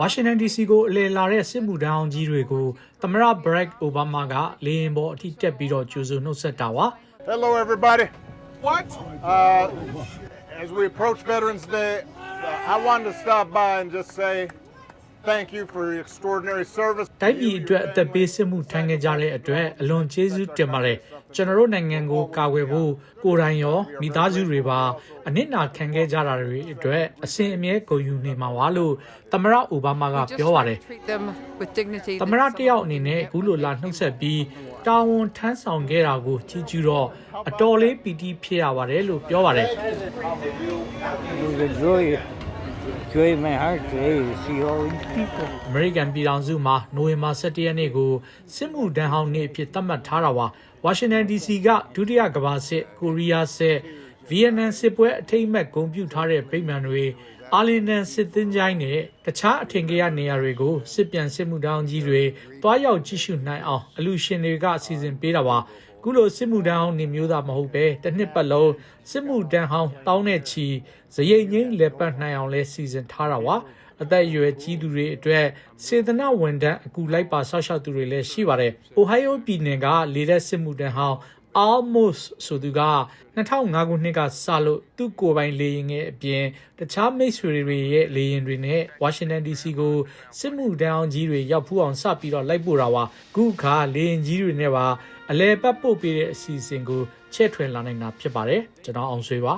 ဝါရှင်တန် DC ကိုအလဲလာတဲ့စစ်မှုထမ်းအောင်ကြီးတွေကိုသမ္မတဘရက်အိုဘားမားကလေရင်ပေါ်အထိတက်ပြီးတော့ကြိုးစုနှုတ်ဆက်တာပါ Hello, everybody. What? Uh, as we approach Veterans Day, uh, I wanted to stop by and just say thank you for your extraordinary service. တိုင်းပြည်အတွက်အသက်ပေးစစ်မှုထမ်းခဲ့ကြတဲ့အတွက်အလွန်ကျေးဇူးတင်ပါတယ်ကျွန်တော်တို့နိုင်ငံကိုကာကွယ်ဖို့ကိုယ်တိုင်ရောမိသားစုတွေပါအနစ်နာခံခဲ့ကြတာတွေအတွက်အစဉ်အမြဲဂုဏ်ယူနေမှာပါလို့သမ္မတအိုဘားမားက We just ပြော try ပါတယ် to treat them with dignity. သမ္မတတယောက်အနေနဲ့အခုလိုလာနှုတ်ဆက်ပြီးတာဝန်ထမ်းဆောင်ခဲ့တာကိုကြည့်ကြည့်တော့အတော်လေးပီတိဖြစ်ရပါတယ်လို့ပြောပါတယ် It was a joy, joy in my heart today to see all these people. အမေရိကန်ပြည်ထောင်စုမှာနိုဝင်ဘာ17ရက်နေ့ကိုစစ်မှုထမ်းဟောင်းနေ့အဖြစ်သတ်မှတ်ထားတာပါဝါရှင်တန် DC ကဒုတိယကမ္ဘာစစ်ကိုရီးယားစစ်ဗီယက်နမ်စစ်ပွဲအထိမ့်မဲ့ဂုဏ်ပြုထားတဲ့ပြည်မှန်တွေအာလင်တန်စစ်သင်းချိုင်းနဲ့တခြားအထင်ကြီးနေရာတွေကိုစစ်ပြန်စစ်မှုထမ်းကြီးတွေတွားရောက်ကြည့်ရှုနိုင်အောင်အလူရှင်တွေကအစီအစဉ်ပေးတာပါ ခုလိုစစ်မှုထမ်းဟောင်းနေမျိုးသားမဟုတ်ပဲတစ်နှစ်ပတ်လုံးစစ်မှုထမ်းဟောင်းတောင်းတဲ့ချီဇရိတ်ငင်းလက်ပတ်နိုင်အောင်လဲစီစဉ်ထားတာပါအသက်အရွယ်ကြီးသူတွေအတွက်စေတနာဝန်ထမ်းအကူလိုက်ပါဆောက်ရှောက်သူတွေလည်းရှိပါတယ်။ Ohio ပြည်နယ်ကလေတဲ့စစ်မှုထမ်းဟောင်း Almost ဆိုသူက2005ခုနှစ်ကစလို့သူ့ကိုယ်ပိုင်လေရင်ငယ်အပြင်တခြားမိတ်ဆွေတွေရဲ့လေရင်တွေနဲ့ Washington DC ကိုစစ်မှုထမ်းအောင်ကြီးတွေရောက်ဖူးအောင်စပြီးတော့လိုက်ပို့တာပါခုခါလေရင်ကြီးတွေနဲ့ပါအလဲပတ်ပို့ပေးတဲ့အစီအစဉ်ကိုချဲ့ထွင်လာနိုင်တာဖြစ်ပါတယ်ကျွန်တော်အောင်ဆွေပါ